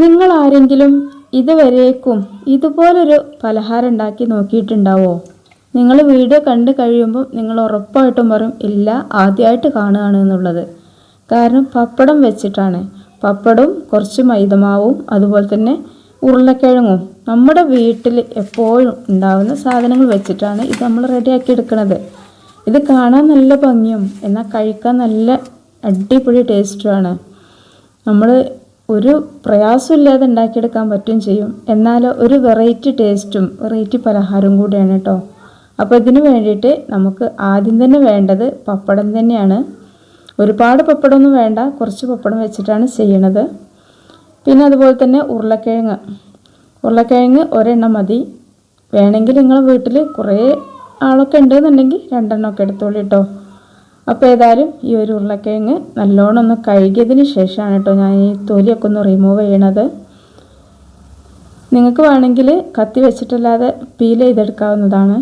നിങ്ങൾ ആരെങ്കിലും ഇതുവരേക്കും ഇതുപോലൊരു പലഹാരം ഉണ്ടാക്കി നോക്കിയിട്ടുണ്ടാവോ? നിങ്ങൾ വീഡിയോ കണ്ടു കഴിയുമ്പോൾ നിങ്ങൾ ഉറപ്പായിട്ടും പറയും ഇല്ല ആദ്യമായിട്ട് കാണുകയാണ് എന്നുള്ളത്. കാരണം പപ്പടം വെച്ചിട്ടാണ്. പപ്പടവും കുറച്ച് മൈദമാവും അതുപോലെ തന്നെ ഉരുളക്കിഴങ്ങും. നമ്മുടെ വീട്ടിൽ എപ്പോഴും ഉണ്ടാകുന്ന സാധനങ്ങൾ വെച്ചിട്ടാണ് ഇത് നമ്മൾ റെഡിയാക്കി എടുക്കുന്നത് ഇത് കാണാൻ നല്ല ഭംഗിയും എന്നാൽ കഴിക്കാൻ നല്ല അടിപൊളി ടേസ്റ്റുമാണ്. നമ്മൾ ഒരു പ്രയാസമില്ലാതെ ഉണ്ടാക്കിയെടുക്കാൻ പറ്റും ചെയ്യും. എന്നാൽ ഒരു വെറൈറ്റി ടേസ്റ്റും വെറൈറ്റി പലഹാരവും കൂടിയാണ് കേട്ടോ അപ്പോൾ ഇതിന് വേണ്ടിയിട്ട് നമുക്ക് ആദ്യം തന്നെ വേണ്ടത് പപ്പടം തന്നെയാണ്. ഒരുപാട് പപ്പടമൊന്നും വേണ്ട കുറച്ച് പപ്പടം വെച്ചിട്ടാണ് ചെയ്യണത്. പിന്നെ അതുപോലെ തന്നെ ഉരുളക്കിഴങ്ങ്. ഉരുളക്കിഴങ്ങ് ഒരെണ്ണം മതി. വേണമെങ്കിൽ നിങ്ങൾ വീട്ടിൽ കുറേ ആളൊക്കെ ഉണ്ടെന്നുണ്ടെങ്കിൽ രണ്ടെണ്ണമൊക്കെ എടുത്തോളൂ കേട്ടോ അപ്പോൾ ഏതായാലും ഈ ഒരു ഉരുളക്കിഴങ്ങ് നല്ലോണം ഒന്ന് കഴുകിയതിന് ശേഷമാണ് കേട്ടോ ഞാൻ ഈ തൊലിയൊക്കെ ഒന്ന് റിമൂവ് ചെയ്യണത്. നിങ്ങൾക്ക് വേണമെങ്കിൽ കത്തി വെച്ചിട്ടല്ലാതെ പീൽ ചെയ്തെടുക്കാവുന്നതാണ്.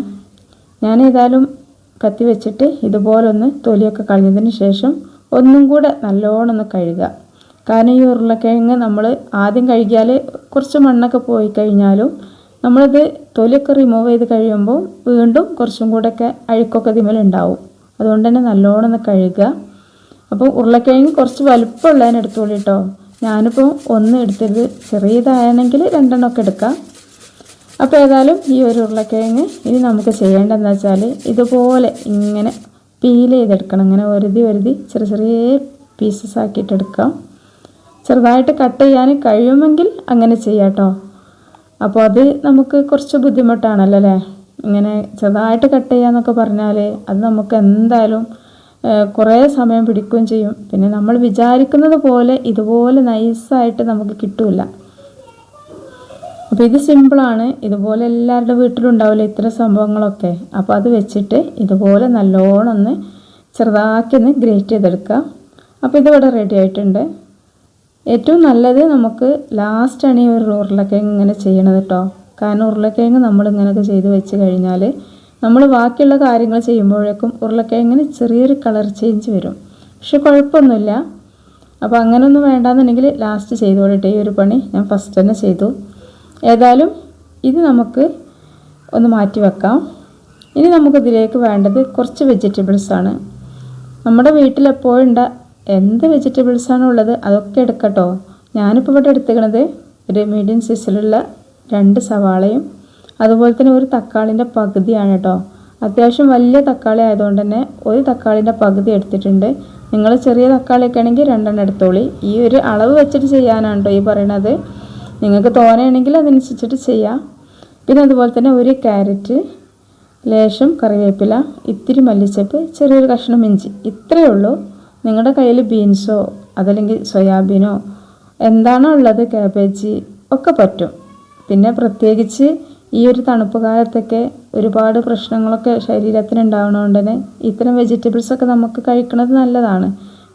ഞാൻ ഏതായാലും കത്തി വെച്ചിട്ട് ഇതുപോലൊന്ന് തൊലിയൊക്കെ കളഞ്ഞതിന് ശേഷം ഒന്നും കൂടെ നല്ലോണം ഒന്ന് കഴുകുക. കാരണം ഈ ഉരുളക്കിഴങ്ങ് നമ്മൾ ആദ്യം കഴുകിയാൽ കുറച്ച് മണ്ണൊക്കെ പോയി കഴിഞ്ഞാലും നമ്മളിത് തൊലിയൊക്കെ റിമൂവ് ചെയ്ത് കഴിയുമ്പോൾ വീണ്ടും കുറച്ചും കൂടെയൊക്കെ അഴുക്കൊക്കെ ഇതിമേലുണ്ടാവും അതുകൊണ്ട് തന്നെ നല്ലോണം ഒന്ന് കഴുകുക. അപ്പോൾ ഉരുളക്കിഴങ്ങ് കുറച്ച് വലുപ്പമുള്ളതിന് എടുത്തോളൂ കേട്ടോ ഞാനിപ്പോൾ ഒന്ന് എടുത്തത് ചെറിയതാണെങ്കിൽ രണ്ടെണ്ണമൊക്കെ എടുക്കാം. അപ്പോൾ ഏതായാലും ഈ ഒരു ഉരുളക്കിഴങ്ങ് ഇനി നമുക്ക് ചെയ്യേണ്ടതെന്ന് വെച്ചാൽ ഇതുപോലെ ഇങ്ങനെ പീൽ ചെയ്തെടുക്കണം. ഇങ്ങനെ ഒരുതി ഒരുതി ചെറിയ ചെറിയ പീസസ് ആക്കിയിട്ടെടുക്കാം ചെറുതായിട്ട് കട്ട് ചെയ്യാൻ കഴിയുമെങ്കിൽ അങ്ങനെ ചെയ്യാം കേട്ടോ അപ്പോൾ അത് നമുക്ക് കുറച്ച് ബുദ്ധിമുട്ടാണല്ലോ അല്ലേ? ഇങ്ങനെ ചെറുതായിട്ട് കട്ട് ചെയ്യാന്നൊക്കെ പറഞ്ഞാൽ അത് നമുക്ക് എന്തായാലും കുറേ സമയം പിടിക്കുകയും ചെയ്യും. പിന്നെ നമ്മൾ വിചാരിക്കുന്നത് പോലെ ഇതുപോലെ നൈസായിട്ട് നമുക്ക് കിട്ടില്ല അപ്പോൾ ഇത് സിമ്പിളാണ് ഇതുപോലെ എല്ലാവരുടെ വീട്ടിലും ഉണ്ടാവില്ല ഇത്തരം സംഭവങ്ങളൊക്കെ? അപ്പോൾ അത് വെച്ചിട്ട് ഇതുപോലെ നല്ലോണം ഒന്ന് ചെറുതാക്കി ഒന്ന് ഗ്രേറ്റ് ചെയ്തെടുക്കാം. അപ്പോൾ ഇതിവിടെ റെഡി ആയിട്ടുണ്ട്. ഏറ്റവും നല്ലത് നമുക്ക് ലാസ്റ്റാണ് ഈ ഒരു റോറിലൊക്കെ ഇങ്ങനെ ചെയ്യണത് കേട്ടോ കാരണം ഉരുളക്കിഴങ്ങ് നമ്മൾ ഇങ്ങനെയൊക്കെ ചെയ്ത് വെച്ച് കഴിഞ്ഞാൽ നമ്മൾ ബാക്കിയുള്ള കാര്യങ്ങൾ ചെയ്യുമ്പോഴേക്കും ഉരുളക്കിഴങ്ങിന് ചെറിയൊരു കളർ ചേഞ്ച് വരും. പക്ഷെ കുഴപ്പമൊന്നുമില്ല. അപ്പോൾ അങ്ങനെയൊന്നും വേണ്ടാന്നുണ്ടെങ്കിൽ ലാസ്റ്റ് ചെയ്തോളട്ടെ ഈ ഒരു പണി ഞാൻ ഫസ്റ്റ് തന്നെ ചെയ്തു. ഏതായാലും ഇത് നമുക്ക് ഒന്ന് മാറ്റി വെക്കാം. ഇനി നമുക്കിതിലേക്ക് വേണ്ടത് കുറച്ച് വെജിറ്റബിൾസാണ് നമ്മുടെ വീട്ടിലെപ്പോഴുണ്ട എന്ത് വെജിറ്റബിൾസ് ആണോ ഉള്ളത് അതൊക്കെ എടുക്കട്ടോ. ഞാനിപ്പോൾ ഇവിടെ എടുത്തുക്കണത് ഒരു മീഡിയം സൈസിലുള്ള രണ്ട് സവാളയും അതുപോലെ തന്നെ ഒരു തക്കാളിന്റെ പകുതിയാണ് കേട്ടോ അത്യാവശ്യം വലിയ തക്കാളി ആയതുകൊണ്ട് തന്നെ ഒരു തക്കാളിന്റെ പകുതി എടുത്തിട്ടുണ്ട്. നിങ്ങൾ ചെറിയ തക്കാളിയൊക്കെ ആണെങ്കിൽ രണ്ടെണ്ണം എടുത്തോളി. ഈ ഒരു അളവ് വെച്ചിട്ട് ചെയ്യാനാണ് കേട്ടോ ഈ പറയണത്. നിങ്ങൾക്ക് തോനെയാണെങ്കിൽ അതനുസരിച്ചിട്ട് ചെയ്യാം. പിന്നെ അതുപോലെ തന്നെ ഒരു ക്യാരറ്റ് ലേശം കറിവേപ്പില ഇത്തിരി മല്ലിച്ചപ്പ് ചെറിയൊരു കഷ്ണം ഇഞ്ചി. ഇത്രയേ ഉള്ളൂ. നിങ്ങളുടെ കയ്യിൽ ബീൻസോ അതല്ലെങ്കിൽ സോയാബീനോ എന്താണോ ഉള്ളത് കാബേജ് ഒക്കെ പറ്റും. പിന്നെ പ്രത്യേകിച്ച് ഈ ഒരു തണുപ്പ് കാലത്തൊക്കെ ഒരുപാട് പ്രശ്നങ്ങളൊക്കെ ശരീരത്തിന് ഉണ്ടാവുന്നതുകൊണ്ട് തന്നെ ഇത്തരം വെജിറ്റബിൾസ് ഒക്കെ നമുക്ക് കഴിക്കുന്നത് നല്ലതാണ്.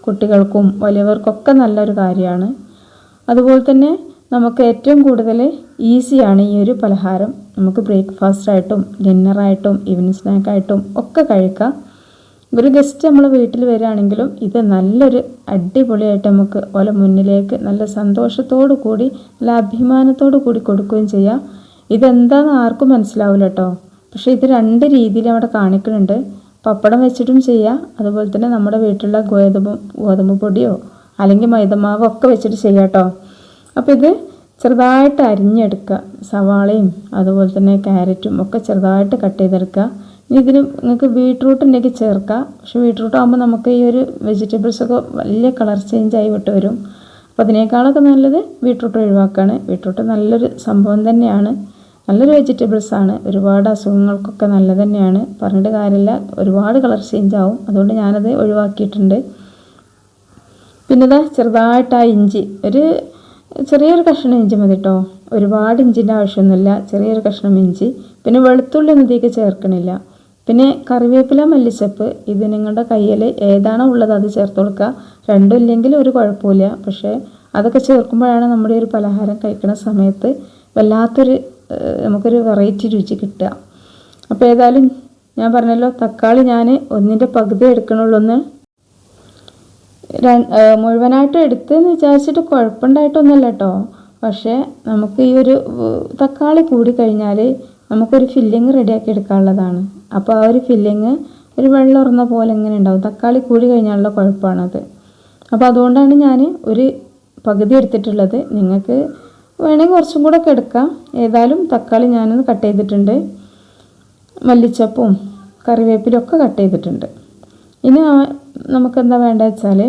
കുട്ടികൾക്കും വലിയവർക്കൊക്കെ നല്ലൊരു കാര്യമാണ്. അതുപോലെ തന്നെ നമുക്ക് ഏറ്റവും കൂടുതൽ ഈസിയാണ് ഈ ഒരു പലഹാരം. നമുക്ക് ബ്രേക്ക്ഫാസ്റ്റ് ആയിട്ടും ഡിന്നറായിട്ടും ഈവനിങ് സ്നാക്കായിട്ടും ഒക്കെ കഴിക്കാം. ഒരു ഗസ്റ്റ് നമ്മൾ വീട്ടിൽ വരികയാണെങ്കിലും ഇത് നല്ലൊരു അടിപൊളിയായിട്ട് നമുക്ക് ഓല മുന്നിലേക്ക് നല്ല സന്തോഷത്തോടു കൂടി നല്ല അഭിമാനത്തോടു കൂടി കൊടുക്കുകയും ചെയ്യാം. ഇതെന്താണെന്ന് ആർക്കും മനസ്സിലാവില്ല കേട്ടോ പക്ഷേ ഇത് രണ്ട് രീതിയിൽ അവിടെ കാണിക്കുന്നുണ്ട്. പപ്പടം വെച്ചിട്ടും ചെയ്യാം. അതുപോലെ തന്നെ നമ്മുടെ വീട്ടിലുള്ള ഗോതമ്പ് ഗോതമ്പ് പൊടിയോ അല്ലെങ്കിൽ മൈദമാവോ ഒക്കെ വെച്ചിട്ട് ചെയ്യാം കേട്ടോ അപ്പോൾ ഇത് ചെറുതായിട്ട് അരിഞ്ഞെടുക്കുക. സവാളയും അതുപോലെ തന്നെ ക്യാരറ്റും ഒക്കെ ചെറുതായിട്ട് കട്ട് ചെയ്തെടുക്കുക. ഇതിന് നിങ്ങൾക്ക് ബീട്രൂട്ട് ഉണ്ടെങ്കിൽ ചേർക്കാം. പക്ഷേ ബീട്രൂട്ട് ആകുമ്പോൾ നമുക്ക് ഈ ഒരു വെജിറ്റബിൾസൊക്കെ വലിയ കളർ ചേഞ്ച് ആയി വിട്ട് വരും. അപ്പോൾ അതിനേക്കാളൊക്കെ നല്ലത് ബീട്രൂട്ട് ഒഴിവാക്കുകയാണ് ബീട്രൂട്ട് നല്ലൊരു സംഭവം തന്നെയാണ്. നല്ലൊരു വെജിറ്റബിൾസ് ആണ്. ഒരുപാട് അസുഖങ്ങൾക്കൊക്കെ നല്ലത് തന്നെയാണ്. പറഞ്ഞിട്ട് കാര്യമില്ല. ഒരുപാട് കളർ ചേഞ്ച് ആവും. അതുകൊണ്ട് ഞാനത് ഒഴിവാക്കിയിട്ടുണ്ട്. പിന്നെ ഇതാ ചെറുതായിട്ട് ആ ഇഞ്ചി. ഒരു ചെറിയൊരു കഷ്ണം ഇഞ്ചി മതി കേട്ടോ ഒരുപാട് ഇഞ്ചിന്റെ ആവശ്യമൊന്നുമില്ല. ചെറിയൊരു കഷ്ണം ഇഞ്ചി. പിന്നെ വെളുത്തുള്ളി ഒന്നും ഇതിലേക്ക് ചേർക്കണില്ല. പിന്നെ കറിവേപ്പില മല്ലിച്ചപ്പ് ഇത് നിങ്ങളുടെ കയ്യിൽ ഏതാണോ ഉള്ളത് അത് ചേർത്ത് കൊടുക്കുക. രണ്ടും ഇല്ലെങ്കിൽ ഒരു കുഴപ്പമില്ല. പക്ഷേ അതൊക്കെ ചേർക്കുമ്പോഴാണ് നമ്മുടെ ഒരു പലഹാരം കഴിക്കുന്ന സമയത്ത് വല്ലാത്തൊരു നമുക്കൊരു വെറൈറ്റി രുചി കിട്ടുക. അപ്പോൾ ഏതായാലും ഞാൻ പറഞ്ഞല്ലോ തക്കാളി ഞാൻ ഒന്നിന്റെ പകുതി എടുക്കണുള്ളൂ ഒന്ന് മുഴുവനായിട്ട് എടുത്തെന്ന് വിചാരിച്ചിട്ട് കുഴപ്പമുണ്ടായിട്ടൊന്നുമല്ല കേട്ടോ. പക്ഷേ നമുക്ക് ഈ ഒരു തക്കാളി കൂടി കഴിഞ്ഞാൽ നമുക്കൊരു ഫില്ലിങ് റെഡിയാക്കി എടുക്കാനുള്ളതാണ്. അപ്പോൾ ആ ഒരു ഫില്ലിങ് ഒരു വെള്ളം ഉറന്ന പോലെ ഇങ്ങനെ ഉണ്ടാവും. തക്കാളി കൂടി കഴിഞ്ഞാലുള്ള കുഴപ്പമാണത് അപ്പോൾ അതുകൊണ്ടാണ് ഞാൻ ഒരു പകുതി എടുത്തിട്ടുള്ളത്. നിങ്ങൾക്ക് വേണമെങ്കിൽ കുറച്ചും കൂടെ ഒക്കെ എടുക്കാം. ഏതായാലും തക്കാളി ഞാനൊന്ന് കട്ട് ചെയ്തിട്ടുണ്ട്. മല്ലിച്ചപ്പും കറിവേപ്പിലും ഒക്കെ കട്ട് ചെയ്തിട്ടുണ്ട്. ഇനി നമുക്കെന്താ വേണ്ടത് വെച്ചാൽ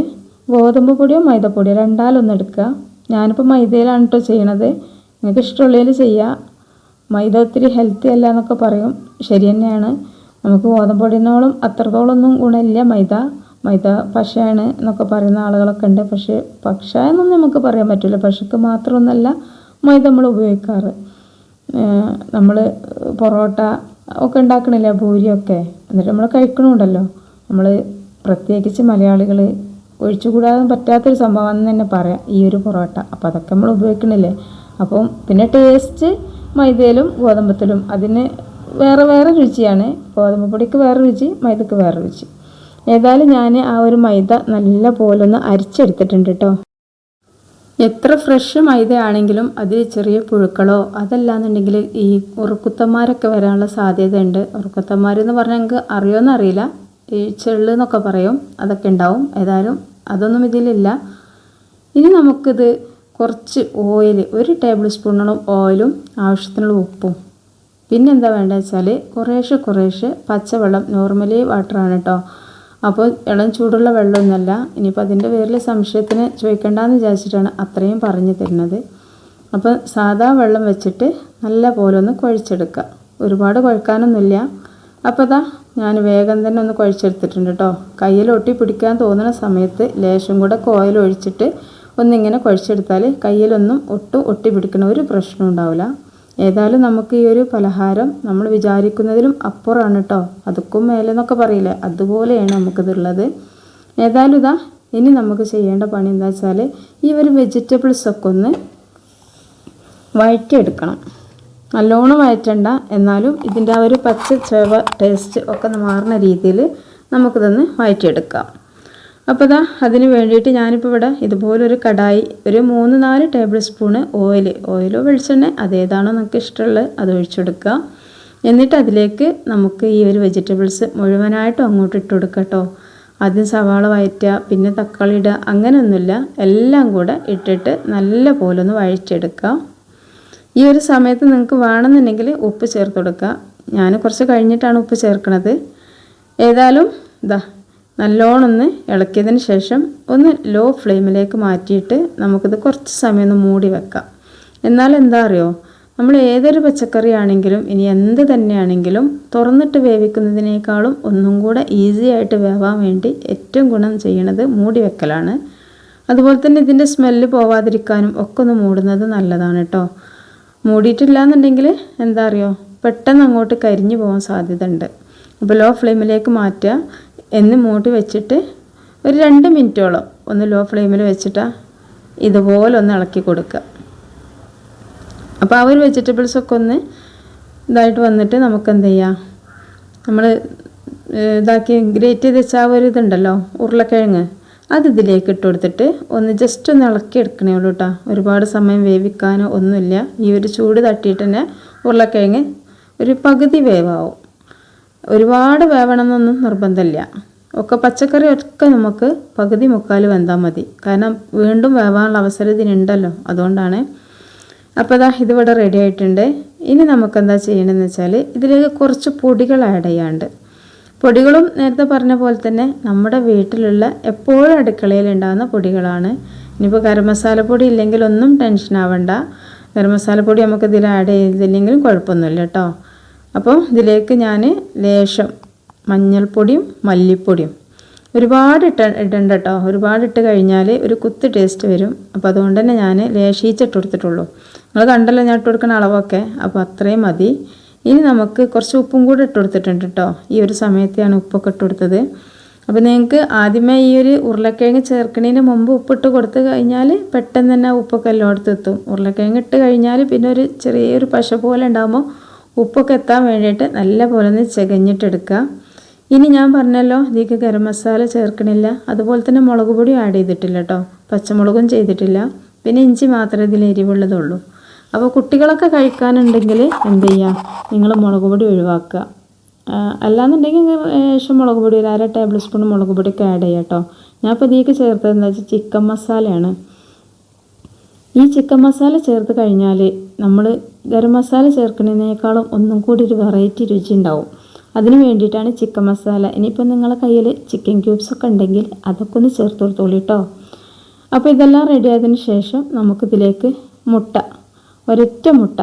ഗോതമ്പ് പൊടിയോ മൈദപ്പൊടിയോ രണ്ടാലൊന്നെടുക്കുക ഞാനിപ്പോൾ മൈദയിലാണ് കേട്ടോ ചെയ്യണത്. നിങ്ങൾക്ക് ഇഷ്ടമുള്ളതിൽ ചെയ്യുക മൈദ ഒത്തിരി ഹെൽത്തി അല്ല എന്നൊക്കെ പറയും. ശരി തന്നെയാണ്. നമുക്ക് ഗോതമ്പൊടിനോളം അത്രത്തോളൊന്നും ഗുണമില്ല മൈദ. മൈദ പശയാണ് എന്നൊക്കെ പറയുന്ന ആളുകളൊക്കെ ഉണ്ട്. പക്ഷേ പക്ഷ എന്നൊന്നും നമുക്ക് പറയാൻ പറ്റില്ല. പശക്ക് മാത്രമൊന്നല്ല മൈദ നമ്മൾ ഉപയോഗിക്കാറ്. നമ്മൾ പൊറോട്ട ഒക്കെ ഉണ്ടാക്കണില്ലേ ഭൂരിയൊക്കെ എന്നിട്ട് നമ്മൾ കഴിക്കണമുണ്ടല്ലോ നമ്മൾ പ്രത്യേകിച്ച് മലയാളികൾ ഒഴിച്ചുകൂടാതെ പറ്റാത്തൊരു സംഭവം എന്ന് തന്നെ പറയാം. ഈ ഒരു പൊറോട്ട. അപ്പോൾ അതൊക്കെ നമ്മൾ ഉപയോഗിക്കണില്ലേ? അപ്പം പിന്നെ ടേസ്റ്റ് മൈദയിലും ഗോതമ്പത്തിലും. അതിന് വേറെ വേറെ രുചിയാണ്. ഗോതമ്പ് പൊടിക്ക് വേറെ രുചി മൈദക്ക് വേറെ രുചി. ഏതായാലും ഞാൻ ആ ഒരു മൈദ നല്ല ഒന്ന് അരിച്ചെടുത്തിട്ടുണ്ട് കേട്ടോ എത്ര ഫ്രഷ് മൈദ ആണെങ്കിലും അതിൽ ചെറിയ പുഴുക്കളോ അതല്ലാന്നുണ്ടെങ്കിൽ ഈ ഉറുക്കുത്തന്മാരൊക്കെ വരാനുള്ള സാധ്യതയുണ്ട്. ഉറുക്കുത്തന്മാരെന്ന് പറഞ്ഞാൽ ഞങ്ങൾക്ക് അറിയുമെന്ന് അറിയില്ല. ഈ ചെള്ള് എന്നൊക്കെ പറയും. അതൊക്കെ ഉണ്ടാവും. ഏതായാലും അതൊന്നും ഇതിലില്ല. ഇനി നമുക്കിത് കുറച്ച് ഓയിൽ ഒരു ടേബിൾ സ്പൂണോളം ഓയിലും ആവശ്യത്തിനുള്ള ഉപ്പും. പിന്നെന്താ വേണ്ടത് വെച്ചാൽ കുറേശ്ശെ കുറേശ്ശെ പച്ചവെള്ളം നോർമലി വാട്ടറാണ് കേട്ടോ അപ്പോൾ ഇളം ചൂടുള്ള വെള്ളമൊന്നുമല്ല. ഇനിയിപ്പോൾ അതിന്റെ പേരിൽ സംശയത്തിന് ചോദിക്കേണ്ടെന്ന് വിചാരിച്ചിട്ടാണ് അത്രയും പറഞ്ഞു തരുന്നത്. അപ്പോൾ സാധാ വെള്ളം വെച്ചിട്ട് നല്ല പോലെ ഒന്ന് കുഴച്ചെടുക്കുക. ഒരുപാട് കുഴക്കാനൊന്നുമില്ല. അപ്പോൾ അതാ ഞാൻ വേഗം തന്നെ ഒന്ന് കുഴച്ചെടുത്തിട്ടുണ്ട് കേട്ടോ കയ്യിൽ ഒട്ടി പിടിക്കാൻ തോന്നുന്ന സമയത്ത് ലേശം കൂടെ കോയിൽ ഒഴിച്ചിട്ട് ഒന്നിങ്ങനെ കുഴച്ചെടുത്താൽ കയ്യിലൊന്നും ഒട്ടും ഒട്ടി പിടിക്കണ ഒരു പ്രശ്നം ഉണ്ടാവില്ല ഏതായാലും നമുക്ക് ഈ ഒരു പലഹാരം നമ്മൾ വിചാരിക്കുന്നതിലും അപ്പുറമാണ് കേട്ടോ അതുക്കും മേലെ എന്നൊക്കെ പറയില്ലേ? അതുപോലെയാണ് നമുക്കിതുള്ളത്. ഏതായാലും ഇതാ ഇനി നമുക്ക് ചെയ്യേണ്ട പണി എന്താ വെച്ചാൽ ഈ ഒരു വെജിറ്റബിൾസൊക്കെ ഒന്ന് വഴറ്റിയെടുക്കണം. നല്ലോണം വഴറ്റണ്ട. എന്നാലും ഇതിന്റെ ആ ഒരു പച്ച ചേവ ടേസ്റ്റ് ഒക്കെ മാറുന്ന രീതിയിൽ നമുക്കിതൊന്ന് വഴറ്റിയെടുക്കാം. അപ്പോൾ ഇതാ അതിന് വേണ്ടിയിട്ട് ഞാനിപ്പോൾ ഇവിടെ ഇതുപോലൊരു കടായി ഒരു മൂന്ന് നാല് ടേബിൾ സ്പൂണ് ഓയിൽ ഓയിലോ വെളിച്ചെണ്ണ അതേതാണോ നമുക്ക് ഇഷ്ടമുള്ളത് അത് ഒഴിച്ചെടുക്കുക. എന്നിട്ട് അതിലേക്ക് നമുക്ക് ഈ ഒരു വെജിറ്റബിൾസ് മുഴുവനായിട്ടും അങ്ങോട്ട് ഇട്ട് കൊടുക്കട്ടോ കേട്ടോ. ആദ്യം സവാള വഴറ്റുക പിന്നെ തക്കാളി ഇടുക അങ്ങനെയൊന്നുമില്ല. എല്ലാം കൂടെ ഇട്ടിട്ട് നല്ല പോലെ ഒന്ന് വഴിച്ചെടുക്കുക ഈ ഒരു സമയത്ത് നിങ്ങൾക്ക് വേണമെന്നുണ്ടെങ്കിൽ ഉപ്പ് ചേർത്ത് കൊടുക്കുക. ഞാൻ കുറച്ച് കഴിഞ്ഞിട്ടാണ് ഉപ്പ് ചേർക്കുന്നത് ഏതായാലും ഇതാ നല്ലോണം ഒന്ന് ഇളക്കിയതിന് ശേഷം ഒന്ന് ലോ ഫ്ലെയിമിലേക്ക് മാറ്റിയിട്ട് നമുക്കിത് കുറച്ച് സമയം ഒന്ന് മൂടി വെക്കാം. എന്നാൽ എന്താ അറിയോ? നമ്മൾ ഏതൊരു പച്ചക്കറി ആണെങ്കിലും ഇനി എന്ത് തന്നെയാണെങ്കിലും തുറന്നിട്ട് വേവിക്കുന്നതിനേക്കാളും ഒന്നും കൂടെ ഈസി ആയിട്ട് വേവാൻ വേണ്ടി ഏറ്റവും ഗുണം ചെയ്യണത് മൂടി വെക്കലാണ്. അതുപോലെ തന്നെ ഇതിന്റെ സ്മെല്ല് പോവാതിരിക്കാനും ഒക്കെ ഒന്ന് മൂടുന്നത് നല്ലതാണ് കേട്ടോ. മൂടിയിട്ടില്ല എന്നുണ്ടെങ്കിൽ എന്താ അറിയോ? പെട്ടെന്ന് അങ്ങോട്ട് കരിഞ്ഞു പോകാൻ സാധ്യത ഉണ്ട് അപ്പോൾ ലോ ഫ്ലെയിമിലേക്ക് മാറ്റുക. എന്ന് മൂട്ടി വെച്ചിട്ട് ഒരു രണ്ട് മിനിറ്റോളം ഒന്ന് ലോ ഫ്ലെയിമിൽ വെച്ചിട്ട് ഇതുപോലെ ഒന്ന് ഇളക്കി കൊടുക്കുക. അപ്പോൾ ആ ഒരു വെജിറ്റബിൾസൊക്കെ ഒന്ന് ഇതായിട്ട് വന്നിട്ട് നമുക്ക് എന്ത് ചെയ്യാം? നമ്മൾ ഇതാക്കി ഗ്രേറ്റ് ചെയ്ത് വെച്ച ആ ഒരു ഇതുണ്ടല്ലോ ഉരുളക്കിഴങ്ങ് അത് ഇതിലേക്ക് ഇട്ട് കൊടുത്തിട്ട് ഒന്ന് ജസ്റ്റ് ഒന്ന് ഇളക്കി എടുക്കണേ ഉള്ളൂ കേട്ടോ ഒരുപാട് സമയം വേവിക്കാനോ ഒന്നുമില്ല. ഈ ഒരു ചൂട് തട്ടിയിട്ട് തന്നെ ഉരുളക്കിഴങ്ങ് ഒരു പകുതി വേവാവും. ഒരുപാട് വേവണമെന്നൊന്നും നിർബന്ധമില്ല. ഒക്കെ പച്ചക്കറി ഒക്കെ നമുക്ക് പകുതി മുക്കാൽ വെന്താൽ മതി. കാരണം വീണ്ടും വേവാനുള്ള അവസരം ഇതിനുണ്ടല്ലോ. അതുകൊണ്ടാണ് അപ്പോൾ ഇതാ ഇതിവിടെ റെഡി ആയിട്ടുണ്ട്. ഇനി നമുക്ക് എന്താ ചെയ്യണമെന്ന് വെച്ചാൽ ഇതിലേക്ക് കുറച്ച് പൊടികൾ ആഡ് ചെയ്യാണ്ട് പൊടികളും നേരത്തെ പറഞ്ഞ പോലെ തന്നെ നമ്മുടെ വീട്ടിലുള്ള എപ്പോഴും അടുക്കളയിൽ ഉണ്ടാകുന്ന പൊടികളാണ്. ഇനിയിപ്പോൾ ഗരം മസാലപ്പൊടി ഇല്ലെങ്കിൽ ഒന്നും ടെൻഷൻ ആവണ്ട. ഗരം മസാലപ്പൊടി നമുക്ക് ഇതിൽ ആഡ് ചെയ്തില്ലെങ്കിലും കുഴപ്പമൊന്നുമില്ല കേട്ടോ. അപ്പോൾ ഇതിലേക്ക് ഞാൻ ലേശം മഞ്ഞൾപ്പൊടിയും മല്ലിപ്പൊടിയും ഒരുപാട് ഇട്ട ഇടണ്ട കേട്ടോ. ഒരുപാട് ഇട്ട് കഴിഞ്ഞാൽ ഒരു കുത്ത് ടേസ്റ്റ് വരും. അപ്പോൾ അതുകൊണ്ട് തന്നെ ഞാൻ ലേശീച്ചിട്ട് കൊടുത്തിട്ടുള്ളൂ. നിങ്ങൾ കണ്ടല്ലോ ഞാൻ ഇട്ട് കൊടുക്കുന്ന അളവൊക്കെ. അപ്പോൾ അത്രയും മതി. ഇനി നമുക്ക് കുറച്ച് ഉപ്പും കൂടെ ഇട്ട് കൊടുത്തിട്ടുണ്ട് കേട്ടോ. ഈ ഒരു സമയത്താണ് ഉപ്പൊക്കെ ഇട്ട് കൊടുത്തത്. അപ്പോൾ നിങ്ങൾക്ക് ആദ്യമേ ഈ ഒരു ഉരുളക്കിഴങ്ങ് ചേർക്കണതിന് മുമ്പ് ഉപ്പിട്ട് കൊടുത്തു കഴിഞ്ഞാൽ പെട്ടെന്ന് തന്നെ ഉപ്പൊക്കെ എല്ലായിടത്തും എത്തും. ഉരുളക്കിഴങ്ങ് ഇട്ട് കഴിഞ്ഞാൽ പിന്നെ ഒരു ചെറിയൊരു പശ പോലെ ഉണ്ടാകുമ്പോൾ ഉപ്പൊക്കെ എത്താൻ വേണ്ടിയിട്ട് നല്ല പോലെ ഒന്ന് ചകഞ്ഞിട്ടെടുക്കുക. ഇനി ഞാൻ പറഞ്ഞല്ലോ ഇതിലേക്ക് ഗരം മസാല ചേർക്കണില്ല. അതുപോലെ തന്നെ മുളക് പൊടി ആഡ് ചെയ്തിട്ടില്ല കേട്ടോ പച്ചമുളകും ചെയ്തിട്ടില്ല. പിന്നെ ഇഞ്ചി മാത്രമേ ഇതിൽ എരിവുള്ളതുള്ളൂ. അപ്പോൾ കുട്ടികളൊക്കെ കഴിക്കാനുണ്ടെങ്കിൽ എന്ത് ചെയ്യുക? നിങ്ങൾ മുളക് പൊടി ഒഴിവാക്കുക. അല്ലാന്നുണ്ടെങ്കിൽ ശേഷം മുളക് പൊടി ഒരു അര ടേബിൾ സ്പൂൺ മുളക് പൊടിയൊക്കെ ആഡ് ചെയ്യാം കേട്ടോ ഞാൻ ഇപ്പോൾ ഇതിലേക്ക് ചേർത്തത് എന്താ വെച്ചാൽ ചിക്കൻ മസാലയാണ്. ഈ ചിക്കൻ മസാല ചേർത്ത് കഴിഞ്ഞാൽ നമ്മൾ ഗരം മസാല ചേർക്കുന്നതിനേക്കാളും ഒന്നും കൂടി ഒരു വെറൈറ്റി രുചി ഉണ്ടാവും. അതിന് വേണ്ടിയിട്ടാണ് ചിക്കൻ മസാല. ഇനിയിപ്പോൾ നിങ്ങളെ കയ്യിൽ ചിക്കൻ ക്യൂബ്സ് ഒക്കെ ഉണ്ടെങ്കിൽ അതൊക്കെ ഒന്ന് ചേർത്ത് കൊടുത്തോളൂ കേട്ടോ അപ്പോൾ ഇതെല്ലാം റെഡി ആയതിനു ശേഷം നമുക്കിതിലേക്ക് മുട്ട ഒരൊറ്റ മുട്ട.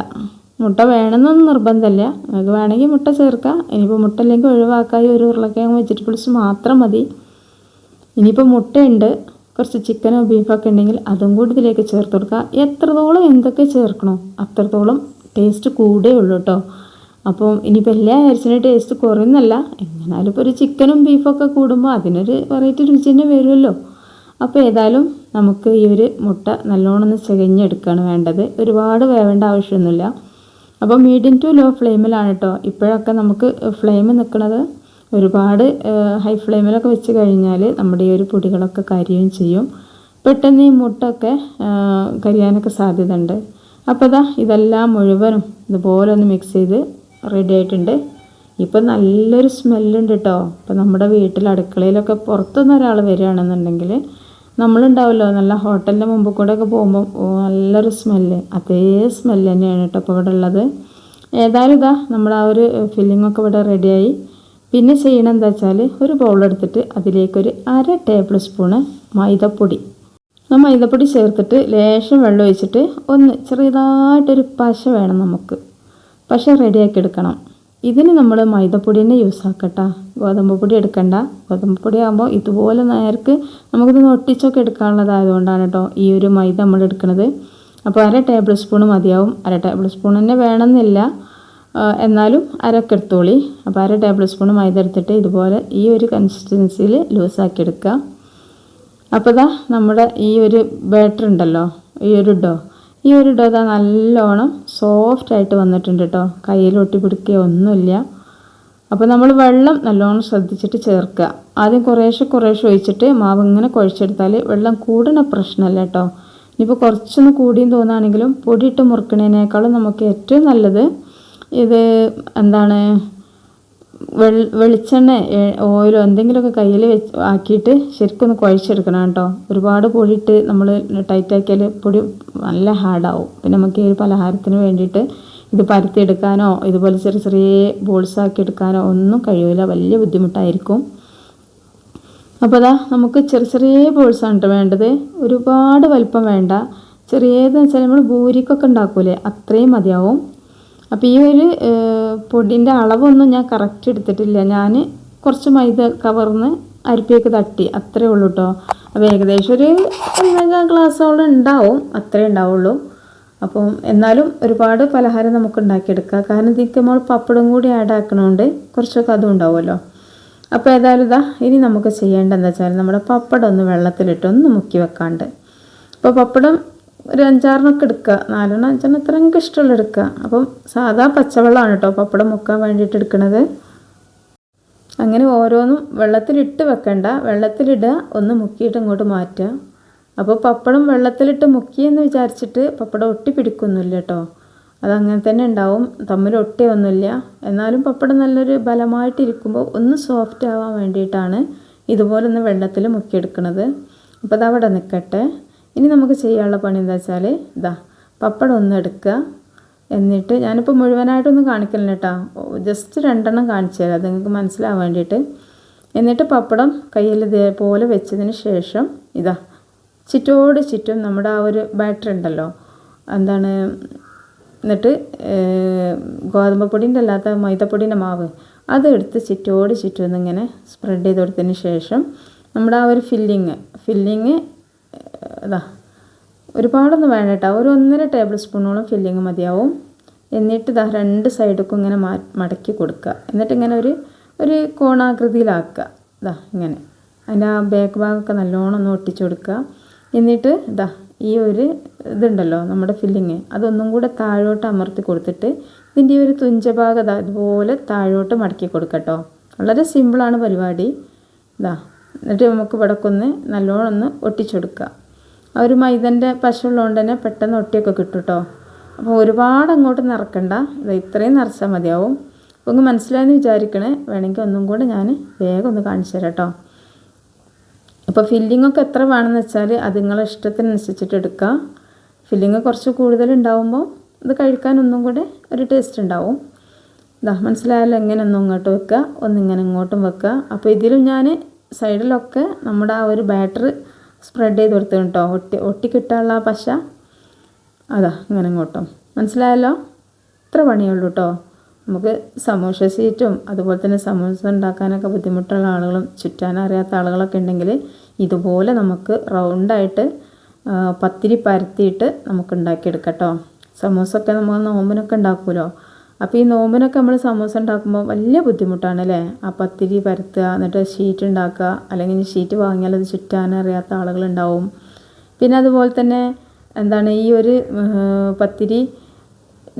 മുട്ട വേണമെന്നൊന്നും നിർബന്ധമില്ല. നിങ്ങൾക്ക് വേണമെങ്കിൽ മുട്ട ചേർക്കാം. ഇനിയിപ്പോൾ മുട്ട ഇല്ലെങ്കിൽ ഒഴിവാക്കായി ഒരു ഉരുളക്കിഴങ്ങ് വെജിറ്റബിൾസ് മാത്രം മതി. ഇനിയിപ്പോൾ മുട്ടയുണ്ട്. കുറച്ച് ചിക്കനോ ബീഫൊക്കെ ഉണ്ടെങ്കിൽ അതും കൂടി ഇതിലേക്ക് ചേർത്ത് കൊടുക്കുക. എത്രത്തോളം എന്തൊക്കെ ചേർക്കണോ അത്രത്തോളം ടേസ്റ്റ് കൂടേ ഉള്ളൂ കേട്ടോ അപ്പം ഇനിയിപ്പോൾ എല്ലാ അരിച്ചിന്റെ ടേസ്റ്റ് കുറയുന്നല്ല. എങ്ങനാലും ഇപ്പോൾ ഒരു ചിക്കനും ബീഫൊക്കെ കൂടുമ്പോൾ അതിനൊരു വെറൈറ്റി രുചി തന്നെ വരുമല്ലോ. അപ്പോൾ ഏതായാലും നമുക്ക് ഈ ഒരു മുട്ട നല്ലോണം ഒന്ന് ചികഞ്ഞെടുക്കുകയാണ് വേണ്ടത്. ഒരുപാട് വേവേണ്ട ആവശ്യമൊന്നുമില്ല. അപ്പോൾ മീഡിയം ടു ലോ ഫ്ലെയിമിലാണ് കേട്ടോ ഇപ്പോഴൊക്കെ നമുക്ക് ഫ്ലെയിം നിൽക്കുന്നത് ഒരുപാട് ഹൈ ഫ്ലെയിമിലൊക്കെ വെച്ച് കഴിഞ്ഞാൽ നമ്മുടെ ഈ ഒരു പൊടികളൊക്കെ കരിയുകയും ചെയ്യും. പെട്ടെന്ന് ഈ മുട്ടൊക്കെ കരിയാനൊക്കെ സാധ്യത ഉണ്ട് അപ്പോൾ ഇതാ ഇതെല്ലാം മുഴുവനും ഇതുപോലെ ഒന്ന് മിക്സ് ചെയ്ത് റെഡി ആയിട്ടുണ്ട്. ഇപ്പം നല്ലൊരു സ്മെല്ലുണ്ട് കേട്ടോ ഇപ്പം നമ്മുടെ വീട്ടിൽ അടുക്കളയിലൊക്കെ പുറത്തുനിന്ന് ഒരാൾ വരികയാണെന്നുണ്ടെങ്കിൽ നമ്മളുണ്ടാവുമല്ലോ നല്ല ഹോട്ടലിന്റെ മുമ്പ് കൂടെ ഒക്കെ പോകുമ്പോൾ നല്ലൊരു സ്മെല്ല് അതേ സ്മെല്ല് തന്നെയാണ് കേട്ടോ ഇപ്പോൾ ഇവിടെ ഉള്ളത് ഏതായാലും ഇതാ നമ്മുടെ ആ ഒരു ഫില്ലിംഗ് ഒക്കെ ഇവിടെ റെഡിയായി പിന്നെ ചെയ്യണം എന്താ വെച്ചാൽ ഒരു ബൗൾ എടുത്തിട്ട് അതിലേക്കൊരു അര ടേബിൾ സ്പൂണ് മൈദപ്പൊടി. ആ മൈദപ്പൊടി ചേർത്തിട്ട് ലേശം വെള്ളം ഒഴിച്ചിട്ട് ഒന്ന് ചെറിയതായിട്ടൊരു പശ വേണം നമുക്ക്. പശ റെഡിയാക്കി എടുക്കണം. ഇതിന് നമ്മൾ മൈദപ്പൊടി തന്നെ യൂസ് ആക്കട്ട. ഗോതമ്പ് പൊടി എടുക്കണ്ട. ഗോതമ്പ് പൊടി ആകുമ്പോൾ ഇതുപോലെ നേർക്ക് നമുക്കിത് ഒട്ടിച്ചൊക്കെ എടുക്കാനുള്ളതായതുകൊണ്ടാണ് കേട്ടോ ഈ ഒരു മൈദ നമ്മൾ എടുക്കുന്നത് അപ്പോൾ അര ടേബിൾ സ്പൂൺ മതിയാവും. അര ടേബിൾ സ്പൂൺ തന്നെ വേണമെന്നില്ല. എന്നാലും അരക്കെ എടുത്തോളി അപ്പോൾ അര ടേബിൾ സ്പൂൺ മൈദ എടുത്തിട്ട് ഇതുപോലെ ഈ ഒരു കൺസിസ്റ്റൻസിയിൽ ലൂസാക്കി എടുക്കുക അപ്പോൾ ഇതാ നമ്മുടെ ഈ ഒരു ബാറ്റർ ഉണ്ടല്ലോ ഈ ഒരു ഡോ ഈ ഒരു ഡോ ഇതാ നല്ലോണം സോഫ്റ്റ് ആയിട്ട് വന്നിട്ടുണ്ട് കേട്ടോ കയ്യിൽ ഒട്ടി പിടിക്കുകയോ ഒന്നുമില്ല. അപ്പോൾ നമ്മൾ വെള്ളം നല്ലോണം ശ്രദ്ധിച്ചിട്ട് ചേർക്കുക. ആദ്യം കുറേശ്ശെ കുറേശ്ശെ ഒഴിച്ചിട്ട് മാവ് ഇങ്ങനെ കുഴച്ചെടുത്താൽ വെള്ളം കൂടണ പ്രശ്നമല്ല കേട്ടോ ഇനിയിപ്പോൾ കുറച്ചൊന്ന് കൂടിയും തോന്നുകയാണെങ്കിലും പൊടിയിട്ട് മുറുക്കണേനേക്കാളും നമുക്ക് ഏറ്റവും നല്ലത് ഇത് എന്താണ് വെൾ വെളിച്ചെണ്ണ ഓയിലോ എന്തെങ്കിലുമൊക്കെ കയ്യിൽ വെച്ച് ആക്കിയിട്ട് ശരിക്കും ഒന്ന് കുഴച്ചെടുക്കണം കേട്ടോ. ഒരുപാട് പൊടിയിട്ട് നമ്മൾ ടൈറ്റ് ആക്കിയാൽ പൊടി നല്ല ഹാർഡാവും. പിന്നെ നമുക്ക് ഈ പലഹാരത്തിന് വേണ്ടിയിട്ട് ഇത് പരത്തിയെടുക്കാനോ ഇതുപോലെ ചെറിയ ചെറിയ ബോൾസ് ആക്കി എടുക്കാനോ ഒന്നും കഴിയില്ല വലിയ ബുദ്ധിമുട്ടായിരിക്കും. അപ്പോൾ അതാ നമുക്ക് ചെറിയ ചെറിയ ബോൾസാണ് കേട്ടോ വേണ്ടത്. ഒരുപാട് വലിപ്പം വേണ്ട. ചെറിയതെന്ന് വെച്ചാൽ നമ്മൾ ഭൂരിക്കൊക്കെ ഉണ്ടാക്കൂലേ അത്രയും മതിയാവും. അപ്പോൾ ഈ ഒരു പൊടിന്റെ അളവൊന്നും ഞാൻ കറക്റ്റ് എടുത്തിട്ടില്ല. ഞാൻ കുറച്ച് മൈദ കവർന്ന് അരിപ്പയൊക്കെ തട്ടി. അത്രേ ഉള്ളൂ കേട്ടോ അപ്പോൾ ഏകദേശം ഒരു ഒന്നേകാൽ ഗ്ലാസ്സോളം ഉണ്ടാവും. അത്രേ ഉണ്ടാവുള്ളൂ. അപ്പം എന്നാലും ഒരുപാട് പലഹാരം നമുക്ക് ഉണ്ടാക്കിയെടുക്കാം. കാരണം ഇതിക്ക് നമ്മൾ പപ്പടം കൂടി ആഡ് ആക്കണോണ്ട് കുറച്ചൊക്കെ അതും ഉണ്ടാവുമല്ലോ. അപ്പോൾ ഏതായാലും ഇതാ ഇനി നമുക്ക് ചെയ്യേണ്ടതെന്ന് വെച്ചാൽ നമ്മുടെ പപ്പടം ഒന്ന് വെള്ളത്തിലിട്ട് ഒന്ന് മുക്കി വെക്കാണ്ട്. അപ്പോൾ പപ്പടം ഒരു അഞ്ചാറിനൊക്കെ എടുക്കുക. നാലെണ്ണം അഞ്ചെണ്ണം എത്ര നിങ്ങൾക്ക് ഇഷ്ടമുള്ള എടുക്കുക. അപ്പം സാധാ പച്ചവെള്ളമാണ് കേട്ടോ പപ്പടം മുക്കാൻ വേണ്ടിയിട്ട് എടുക്കുന്നത് അങ്ങനെ ഓരോന്നും വെള്ളത്തിലിട്ട് വെക്കണ്ട. വെള്ളത്തിലിടുക ഒന്ന് മുക്കിയിട്ട് ഇങ്ങോട്ട് മാറ്റുക. അപ്പോൾ പപ്പടം വെള്ളത്തിലിട്ട് മുക്കിയെന്ന് വിചാരിച്ചിട്ട് പപ്പടം ഒട്ടി പിടിക്കൊന്നുമില്ല കേട്ടോ. അതങ്ങനെ തന്നെ ഉണ്ടാവും. തമ്മിൽ ഒട്ടിയൊന്നുമില്ല. എന്നാലും പപ്പടം നല്ലൊരു ബലമായിട്ടിരിക്കുമ്പോൾ ഒന്ന് സോഫ്റ്റ് ആവാൻ വേണ്ടിയിട്ടാണ് ഇതുപോലെ ഒന്ന് വെള്ളത്തിൽ മുക്കിയെടുക്കുന്നത് അപ്പോൾ അതവിടെ നിൽക്കട്ടെ. ഇനി നമുക്ക് ചെയ്യാനുള്ള പണി എന്താ വെച്ചാൽ ഇതാ പപ്പടം ഒന്ന് എടുക്കുക. എന്നിട്ട് ഞാനിപ്പോൾ മുഴുവനായിട്ടൊന്നും കാണിക്കില്ല കേട്ടോ. ജസ്റ്റ് രണ്ടെണ്ണം കാണിച്ചു തരാം. അത് നിങ്ങൾക്ക് മനസ്സിലാവാൻ വേണ്ടിയിട്ട്. എന്നിട്ട് പപ്പടം കയ്യിൽ ഇതേപോലെ വെച്ചതിന് ശേഷം ഇതാ ചുറ്റോട് ചുറ്റും നമ്മുടെ ആ ഒരു ബാറ്ററി ഉണ്ടല്ലോ. എന്താണ് എന്നിട്ട് ഗോതമ്പ് പൊടിന്റെ അല്ലാത്ത മൈദപ്പൊടിന്റെ മാവ് അത് എടുത്ത് ചുറ്റോട് ചുറ്റും ഇങ്ങനെ സ്പ്രെഡ് ചെയ്ത് കൊടുത്തതിന് ശേഷം നമ്മുടെ ആ ഒരു ഫില്ലിങ് ഫില്ലിങ് ഇതാ. ഒരുപാടൊന്നും വേണ്ട കേട്ടോ ഒരു ഒന്നര ടേബിൾ സ്പൂണോളം ഫില്ലിങ് മതിയാവും. എന്നിട്ട് ഇതാ രണ്ട് സൈഡൊക്കെ ഇങ്ങനെ മടക്കി കൊടുക്കുക. എന്നിട്ട് ഇങ്ങനെ ഒരു ഒരു കോണാകൃതിയിലാക്കുക. ഇതാ ഇങ്ങനെ. അതിന്റെ ആ ബാക്ക് ഭാഗമൊക്കെ നല്ലോണം ഒന്ന് ഒട്ടിച്ചു കൊടുക്കുക. എന്നിട്ട് ഇതാ ഈ ഒരു ഇതുണ്ടല്ലോ നമ്മുടെ ഫില്ലിങ് അതൊന്നും കൂടെ താഴോട്ട് അമർത്തി കൊടുത്തിട്ട് ഇതിന്റെ ഒരു തുഞ്ചഭാഗം ദാ ഇതുപോലെ താഴോട്ട് മടക്കി കൊടുക്കട്ടോ വളരെ സിമ്പിളാണ് പരിപാടി. ഇതാ. എന്നിട്ട് നമുക്ക് ഇവിടെ ഒന്ന് നല്ലോണം ഒന്ന് ഒട്ടിച്ചെടുക്കുക. ആ ഒരു മൈദന്റെ പശ ഉള്ളതുകൊണ്ട് തന്നെ പെട്ടെന്ന് ഒട്ടിയൊക്കെ കിട്ടും കേട്ടോ. അപ്പോൾ ഒരുപാട് അങ്ങോട്ട് നിറക്കണ്ട. ഇത് ഇത്രയും നിറച്ചാൽ മതിയാവും. അപ്പോൾ ഒന്ന് മനസ്സിലായെന്ന് വിചാരിക്കണേ. വേണമെങ്കിൽ ഒന്നും കൂടെ ഞാൻ വേഗം ഒന്ന് കാണിച്ചു തരാം കേട്ടോ. അപ്പോൾ ഫില്ലിംഗ് ഒക്കെ എത്ര വേണമെന്ന് വെച്ചാൽ അത് നിങ്ങളെ ഇഷ്ടത്തിനനുസരിച്ചിട്ട് എടുക്കുക. ഫില്ലിങ് കുറച്ച് കൂടുതൽ ഉണ്ടാവുമ്പോൾ ഇത് കഴിക്കാൻ ഒന്നും കൂടെ ഒരു ടേസ്റ്റ് ഉണ്ടാവും. ഇതാ മനസ്സിലായാലും എങ്ങനെ ഒന്നും ഇങ്ങോട്ട് വെക്കുക. ഒന്നിങ്ങനെ ഇങ്ങോട്ടും വെക്കുക. അപ്പോൾ ഇതിലും ഞാൻ സൈഡിലൊക്കെ നമ്മുടെ ആ ഒരു ബാറ്റർ സ്പ്രെഡ് ചെയ്ത് കൊടുത്തു കേട്ടോ. ഒട്ടി ഒട്ടിക്കിട്ടാനുള്ള ആ പശ. അതാ ഇങ്ങനെ ഇങ്ങോട്ടും. മനസ്സിലായല്ലോ? ഇത്ര പണിയുള്ളൂ കേട്ടോ. നമുക്ക് സമൂസ സീറ്റും അതുപോലെ തന്നെ സമൂസ ഉണ്ടാക്കാനൊക്കെ ബുദ്ധിമുട്ടുള്ള ആളുകളും ചുറ്റാൻ അറിയാത്ത ആളുകളൊക്കെ ഉണ്ടെങ്കിൽ ഇതുപോലെ നമുക്ക് റൗണ്ടായിട്ട് പത്തിരി പരത്തിയിട്ട് നമുക്ക് ഉണ്ടാക്കിയെടുക്കാം കേട്ടോ. സമൂസ ഒക്കെ നമ്മൾ നോമ്പിനൊക്കെ ഉണ്ടാക്കുമല്ലോ. അപ്പോൾ ഈ നോമ്പിനൊക്കെ നമ്മൾ സമൂസ ഉണ്ടാക്കുമ്പോൾ വലിയ ബുദ്ധിമുട്ടാണ് അല്ലേ ആ പത്തിരി പരത്തുക എന്നിട്ട് ഷീറ്റ് ഉണ്ടാക്കുക അല്ലെങ്കിൽ ഷീറ്റ് വാങ്ങിയാൽ അത് ചുറ്റാൻ അറിയാത്ത ആളുകളുണ്ടാവും പിന്നെ അതുപോലെ തന്നെ എന്താണ് ഈ ഒരു പത്തിരി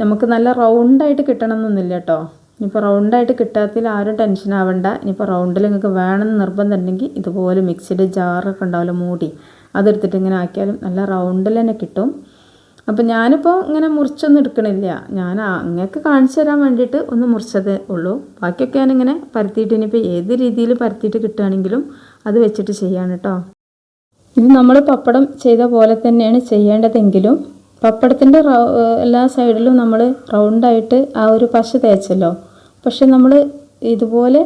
നമുക്ക് നല്ല റൗണ്ടായിട്ട് കിട്ടണം എന്നൊന്നുമില്ല കേട്ടോ. ഇനിയിപ്പോൾ റൗണ്ടായിട്ട് കിട്ടാത്തതിൽ ആരും ടെൻഷൻ ആവണ്ട. ഇനിയിപ്പോൾ റൗണ്ടിൽ നിങ്ങൾക്ക് വേണമെന്ന് നിർബന്ധം ഉണ്ടെങ്കിൽ ഇതുപോലെ മിക്സിയുടെ ജാറൊക്കെ ഉണ്ടാവില്ല മൂടി. അതെടുത്തിട്ട് ഇങ്ങനെ ആക്കിയാലും നല്ല റൗണ്ടിൽ തന്നെ കിട്ടും. അപ്പോൾ ഞാനിപ്പോൾ ഇങ്ങനെ മുറിച്ചൊന്നും എടുക്കണില്ല. ഞാൻ അങ്ങക്ക് കാണിച്ചു തരാൻ വേണ്ടിയിട്ട് ഒന്ന് മുറിച്ചതേ ഉള്ളൂ. ബാക്കിയൊക്കെ ഞാനിങ്ങനെ പരത്തിയിട്ട് ഇനിയിപ്പോൾ ഏത് രീതിയിൽ പരത്തിയിട്ട് കിട്ടുകയാണെങ്കിലും അത് വെച്ചിട്ട് ചെയ്യാണ് കേട്ടോ ഇത് നമ്മൾ പപ്പടം ചെയ്ത പോലെ തന്നെയാണ് ചെയ്യേണ്ടതെങ്കിലും പപ്പടത്തിന്റെ എല്ലാ സൈഡിലും നമ്മൾ റൗണ്ടായിട്ട് ആ ഒരു പശ തേച്ചല്ലോ. പക്ഷെ നമ്മൾ ഇതുപോലെ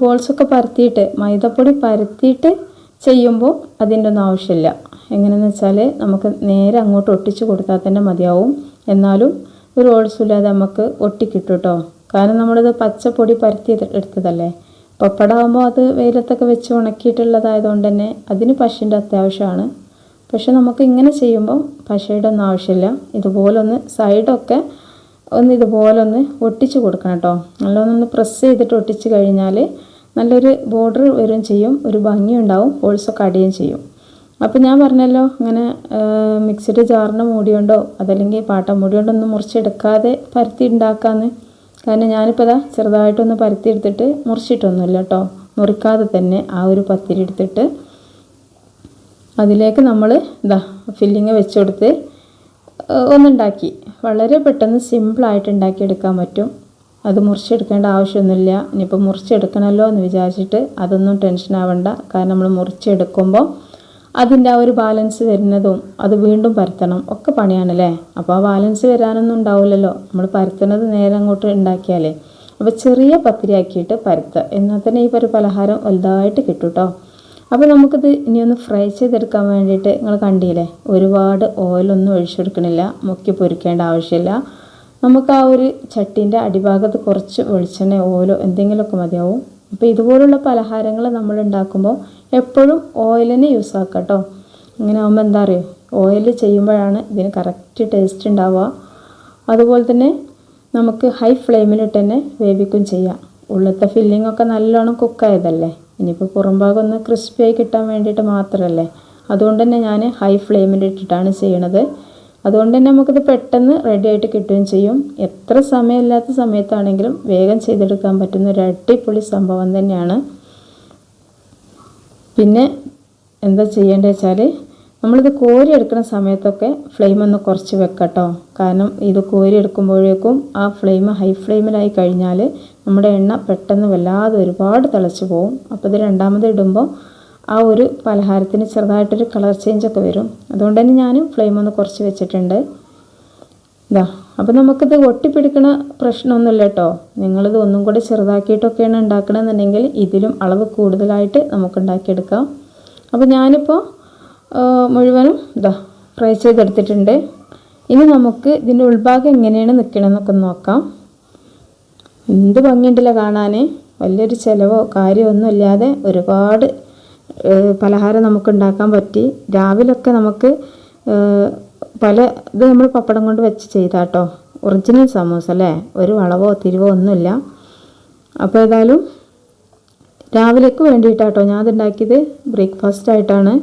ബോൾസൊക്കെ പരത്തിയിട്ട് മൈദപ്പൊടി പരത്തിയിട്ട് ചെയ്യുമ്പോൾ അതിന്റെ ഒന്നും ആവശ്യമില്ല. എങ്ങനെയെന്ന് വെച്ചാൽ നമുക്ക് നേരെ അങ്ങോട്ട് ഒട്ടിച്ച് കൊടുത്താൽ തന്നെ മതിയാവും. എന്നാലും ഒരു ഓൾസില്ലാതെ നമുക്ക് ഒട്ടിക്കിട്ടും കേട്ടോ കാരണം നമ്മളിത് പച്ചപ്പൊടി പരത്തി എടുത്തതല്ലേ? പപ്പടാകുമ്പോൾ അത് വെയിലത്തൊക്കെ വെച്ച് ഉണക്കിയിട്ടുള്ളതായതുകൊണ്ട് തന്നെ അതിന് പശിന്റെ അത്യാവശ്യമാണ്. പക്ഷെ നമുക്ക് ഇങ്ങനെ ചെയ്യുമ്പോൾ പശയുടെ ഒന്നും ആവശ്യമില്ല. ഇതുപോലൊന്ന് സൈഡൊക്കെ ഒന്ന് ഇതുപോലൊന്ന് ഒട്ടിച്ച് കൊടുക്കണം കേട്ടോ നല്ലോണം പ്രസ് ചെയ്തിട്ട് ഒട്ടിച്ച് കഴിഞ്ഞാൽ നല്ലൊരു ബോർഡർ വരും ചെയ്യും. ഒരു ഭംഗി ഉണ്ടാവും ഹോൾസൊക്കെ അടിയും ചെയ്യും. അപ്പോൾ ഞാൻ പറഞ്ഞല്ലോ ഇങ്ങനെ മിക്സിയുടെ ജാറിന്റെ മൂടി കൊണ്ടോ അതല്ലെങ്കിൽ പാട്ട മൂടിയുണ്ടോ കൊണ്ടൊന്നും മുറിച്ചെടുക്കാതെ പരത്തി ഉണ്ടാക്കാമെന്ന് കാരണം ഞാനിപ്പോൾ ഇതാ ചെറുതായിട്ടൊന്ന് പരത്തി എടുത്തിട്ട് മുറിച്ചിട്ടൊന്നുമില്ല കേട്ടോ മുറിക്കാതെ തന്നെ ആ ഒരു പത്തിരി എടുത്തിട്ട് അതിലേക്ക് നമ്മൾ ഇതാ ഫില്ലിങ് വെച്ച് കൊടുത്ത് ഒന്നുണ്ടാക്കി. വളരെ പെട്ടെന്ന് സിമ്പിളായിട്ട് ഉണ്ടാക്കിയെടുക്കാൻ പറ്റും. അത് മുറിച്ചെടുക്കേണ്ട ആവശ്യമൊന്നുമില്ല. ഇനിയിപ്പോൾ മുറിച്ചെടുക്കണമല്ലോ എന്ന് വിചാരിച്ചിട്ട് അതൊന്നും ടെൻഷൻ ആവണ്ട. കാരണം നമ്മൾ മുറിച്ചെടുക്കുമ്പോൾ അതിന്റെ ആ ഒരു ബാലൻസ് വരുന്നതും അത് വീണ്ടും പരത്തണം. ഒക്കെ പണിയാണല്ലേ? അപ്പോൾ ആ ബാലൻസ് വരാനൊന്നും ഉണ്ടാവില്ലല്ലോ. നമ്മൾ പരത്തുന്നത് നേരെ അങ്ങോട്ട് ഉണ്ടാക്കിയാലേ. അപ്പോൾ ചെറിയ പത്തിരിയാക്കിയിട്ട് പരത്തുക എന്നാൽ തന്നെ ഈ ഒരു പലഹാരം വലുതായിട്ട് കിട്ടും കേട്ടോ അപ്പോൾ നമുക്കിത് ഇനി ഒന്ന് ഫ്രൈ ചെയ്തെടുക്കാൻ വേണ്ടിയിട്ട് നിങ്ങൾ കണ്ടില്ലേ? ഒരുപാട് ഓയിലൊന്നും ഒഴിച്ചെടുക്കണില്ല. മുക്കി പൊരിക്കേണ്ട ആവശ്യമില്ല. നമുക്ക് ആ ഒരു ചട്ടിന്റെ അടിഭാഗത്ത് കുറച്ച് വെളിച്ചെണ്ണ ഓയിലോ എന്തെങ്കിലുമൊക്കെ മതിയാവും. അപ്പോൾ ഇതുപോലുള്ള പലഹാരങ്ങൾ നമ്മൾ ഉണ്ടാക്കുമ്പോൾ എപ്പോഴും ഓയിൽ തന്നെ യൂസ് ആക്കുക കേട്ടോ ഇങ്ങനെ ആകുമ്പോൾ എന്താ അറിയോ? ഓയിൽ ചെയ്യുമ്പോഴാണ് ഇതിന് കറക്റ്റ് ടേസ്റ്റ് ഉണ്ടാവുക അതുപോലെ തന്നെ നമുക്ക് ഹൈ ഫ്ലെയിമിലിട്ട് തന്നെ വേവിക്കും ചെയ്യാം. ഉള്ളത്തെ ഫില്ലിംഗ് ഒക്കെ നല്ലോണം കുക്കായതല്ലേ ഇനിയിപ്പോൾ പുറംഭാഗം ഒന്ന് ക്രിസ്പിയായി കിട്ടാൻ വേണ്ടിയിട്ട് മാത്രമല്ലേ അതുകൊണ്ട് തന്നെ ഞാൻ ഹൈ ഫ്ലെയിമിലിട്ടിട്ടാണ് ചെയ്യണത്. അതുകൊണ്ട് തന്നെ നമുക്കിത് പെട്ടെന്ന് റെഡി ആയിട്ട് കിട്ടുകയും ചെയ്യും. എത്ര സമയമില്ലാത്ത സമയത്താണെങ്കിലും വേഗം ചെയ്തെടുക്കാൻ പറ്റുന്ന ഒരു അടിപൊളി സംഭവം തന്നെയാണ്. പിന്നെ എന്താ ചെയ്യേണ്ടത് വെച്ചാൽ നമ്മളിത് കോരി എടുക്കുന്ന സമയത്തൊക്കെ ഫ്ലെയിം ഒന്ന് കുറച്ച് വെക്കട്ടോ. കാരണം ഇത് കോരി എടുക്കുമ്പോഴേക്കും ആ ഫ്ലെയിം ഹൈ ഫ്ലെയിമിലായി കഴിഞ്ഞാൽ നമ്മുടെ എണ്ണ പെട്ടെന്ന് വല്ലാതെ ഒരുപാട് തിളച്ച് പോകും അപ്പോൾ ഇത് രണ്ടാമത് ഇടുമ്പോൾ ആ ഒരു പലഹാരത്തിന് ചെറുതായിട്ടൊരു കളർ ചേഞ്ച് ഒക്കെ വരും. അതുകൊണ്ട് തന്നെ ഞാൻ ഫ്ലെയിം ഒന്ന് കുറച്ച് വെച്ചിട്ടുണ്ട്. ഇതാ അപ്പോൾ നമുക്കിത് ഒട്ടിപ്പിടിക്കണ പ്രശ്നമൊന്നുമില്ല കേട്ടോ. നിങ്ങളിത് ഒന്നും കൂടെ ചെറുതാക്കിയിട്ടൊക്കെയാണ് ഉണ്ടാക്കണമെന്നുണ്ടെങ്കിൽ ഇതിലും അളവ് കൂടുതലായിട്ട് നമുക്ക് ഉണ്ടാക്കിയെടുക്കാം. അപ്പോൾ ഞാനിപ്പോൾ മുഴുവനും ഇതാ ഫ്രൈ ചെയ്തെടുത്തിട്ടുണ്ട്. ഇനി നമുക്ക് ഇതിന്റെ ഉൾഭാഗം എങ്ങനെയാണ് നിൽക്കണമെന്നൊക്കെ നോക്കാം. എന്ത് ഭംഗിയുണ്ടല്ലോ കാണാൻ വലിയൊരു ചിലവോ കാര്യമൊന്നും ഇല്ലാതെ ഒരുപാട് പലഹാരം നമുക്ക് ഉണ്ടാക്കാൻ പറ്റി. രാവിലൊക്കെ നമുക്ക് പല ഇത് നമ്മൾ പപ്പടം കൊണ്ട് വെച്ച് ചെയ്താട്ടോ. ഒറിജിനൽ സമൂസ അല്ലേ? ഒരു വളവോ തിരിവോ ഒന്നുമില്ല. അപ്പോൾ ഏതായാലും രാവിലേക്ക് വേണ്ടിയിട്ടാട്ടോ ഞാൻ അതുണ്ടാക്കിയത് ബ്രേക്ക്ഫാസ്റ്റ് ആയിട്ടാണ്.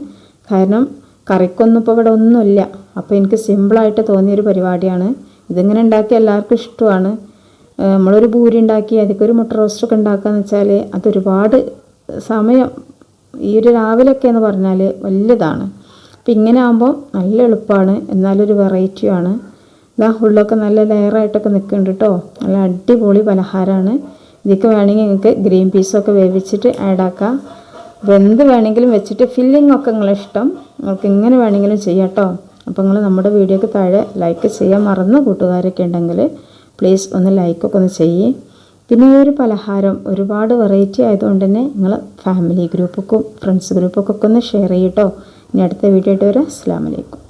കാരണം കറിക്കൊന്നും ഇപ്പോൾ ഇവിടെ ഒന്നുമില്ല. അപ്പോൾ എനിക്ക് സിമ്പിളായിട്ട് തോന്നിയൊരു പരിപാടിയാണ്. ഇതിങ്ങനെ ഉണ്ടാക്കി എല്ലാവർക്കും ഇഷ്ടമാണ്. നമ്മളൊരു പൂരി ഉണ്ടാക്കി അതിക്കൊരു മുട്ട റോസ്റ്റൊക്കെ ഉണ്ടാക്കുകയെന്ന് വെച്ചാൽ അതൊരുപാട് സമയം ഈ ഒരു രാവിലെയൊക്കെ എന്ന് പറഞ്ഞാൽ വലിയതാണ് അപ്പം ഇങ്ങനെ ആകുമ്പോൾ നല്ല എളുപ്പമാണ് എന്നാലൊരു വെറൈറ്റിയാണ് ഇതാ ഉള്ളൊക്കെ നല്ല ലെയറായിട്ടൊക്കെ നിൽക്കുന്നുണ്ട് കേട്ടോ നല്ല അടിപൊളി പലഹാരമാണ് ഇതൊക്കെ വേണമെങ്കിൽ നിങ്ങൾക്ക് ഗ്രീൻ പീസൊക്കെ വേവിച്ചിട്ട് ആഡ് ആക്കാം. അപ്പോൾ എന്ത് വേണമെങ്കിലും വെച്ചിട്ട് ഫില്ലിംഗ് ഒക്കെ നിങ്ങളെ ഇഷ്ടം. നിങ്ങൾക്ക് ഇങ്ങനെ വേണമെങ്കിലും ചെയ്യാം കേട്ടോ അപ്പോൾ നിങ്ങൾ നമ്മുടെ വീഡിയോക്ക് താഴെ ലൈക്ക് ചെയ്യാൻ മറന്ന കൂട്ടുകാരൊക്കെ ഉണ്ടെങ്കിൽ പ്ലീസ് ഒന്ന് ലൈക്കൊക്കെ ഒന്ന് ചെയ്യേ. പിന്നെ ഈ ഒരു പലഹാരം ഒരുപാട് വെറൈറ്റി ആയതുകൊണ്ട് തന്നെ നിങ്ങൾ ഫാമിലി ഗ്രൂപ്പൊക്കെ ഫ്രണ്ട്സ് ഗ്രൂപ്പൊക്കെ ഒന്ന് ഷെയർ ചെയ്യട്ടോ ഇനി അടുത്ത വീഡിയോ ആയിട്ട് വരാം. അസ്സാം വലൈക്കും